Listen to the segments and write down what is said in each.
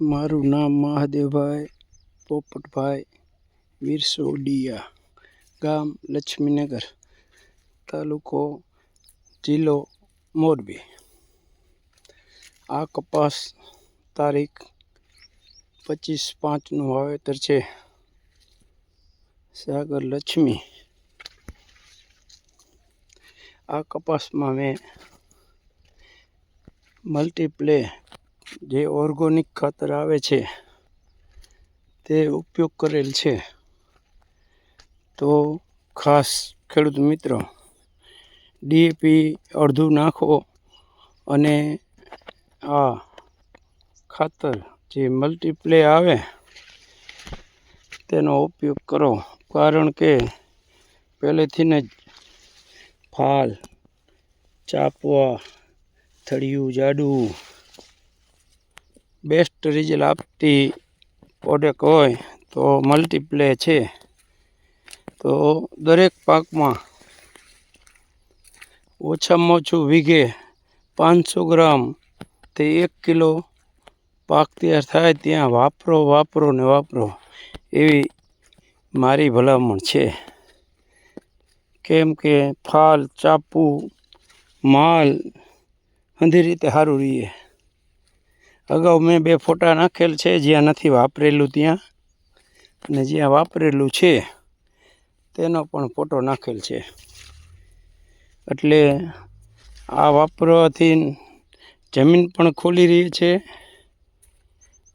મારું નામ મહાદેવભાઈ પોપટભાઈ વિરસોડિયા, ગામ લક્ષ્મીનગર, તાલુકો જિલ્લો મોરબી. આ કપાસ તારીખ પચીસ પાંચનું વાવેતર છે. સાગર લક્ષ્મી. આ કપાસમાં મેં મલ્ટીપ્લે જે ઓર્ગોનિક ખાતર આવે છે, તે ઉપયોગ કરેલ છે. તો ખાસ ખેડૂત મિત્રો ડીએપી અડધું નાખો અને આ ખાતર જે મલ્ટીપ્લે આવે, તેનો ઉપયોગ કરો. કારણ કે પહેલેથીને જ ફાલ, ચાપવા, થળિયું, જાડું બેસ્ટ રિઝલ્ટ આપતી પ્રોડક્ટ હોય તો મલ્ટીપ્લે છે. તો દરેક પાકમાં ઓછામાં ઓછું વીઘે પાંચસો ગ્રામ તે એક કિલો પાક તૈયાર થાય ત્યાં વાપરો વાપરો ને વાપરો એવી મારી ભલામણ છે. કેમ કે ફાલ, ચાપુ, માલ અંધી રીતે સારું રહીએ. અગાઉ મેં બે ફોટા નાખેલ છે, જ્યાં નથી વાપરેલું ત્યાં. અને જ્યાં વાપરેલું છે, તેનો પણ ફોટો નાખેલ છે. એટલે આ વાપરવાથી જમીન પણ ખોલી રહી છે.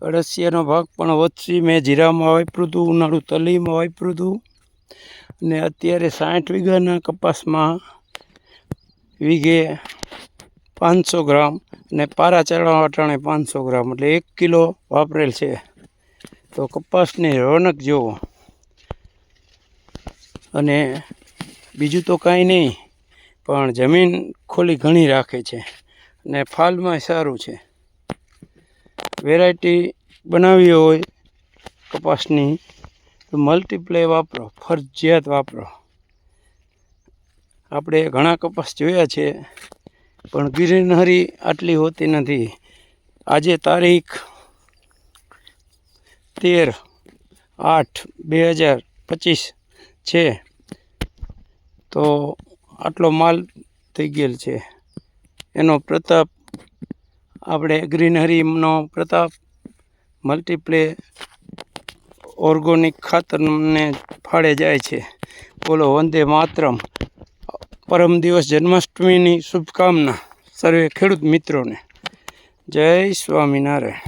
અળસિયાનો ભાગ પણ વધશે મેં જીરામાં વાપર્યું હતું, ઉનાળુ તલીમાં વાપર્યું હતું. અને અત્યારે સાઠ વીઘાના કપાસમાં વીઘે પાંચસો ગ્રામ અને પારા ચડવા વાટાણે પાંચસો ગ્રામ. એટલે એક કિલો વાપરેલ છે. તો કપાસની રોનક જુઓ. અને બીજું તો કાંઈ નહીં, પણ જમીન ખોલી ઘણી રાખે છે અને ફાલમાં સારું છે. વેરાયટી બનાવી હોય કપાસની, તો મલ્ટીપ્લે વાપરો, ફરજિયાત વાપરો. આપણે ઘણા કપાસ જોયા છે. પણ ગ્રીનરી આટલી હોતી નથી. આજે તારીખ તેર આઠ બે હજાર પચીસ છે. તો આટલો માલ થઈ ગયેલ છે. એનો પ્રતાપ આપણે ગ્રીનરીનો પ્રતાપ મલ્ટીપ્લે ઓર્ગોનિક ખાતરને ફાળે જાય છે. બોલો, વંદે માતરમ. પરમ દિવસ જન્માષ્ટમીની શુભકામના. સર્વે ખેડૂત મિત્રોને. જય સ્વામિનારાયણ.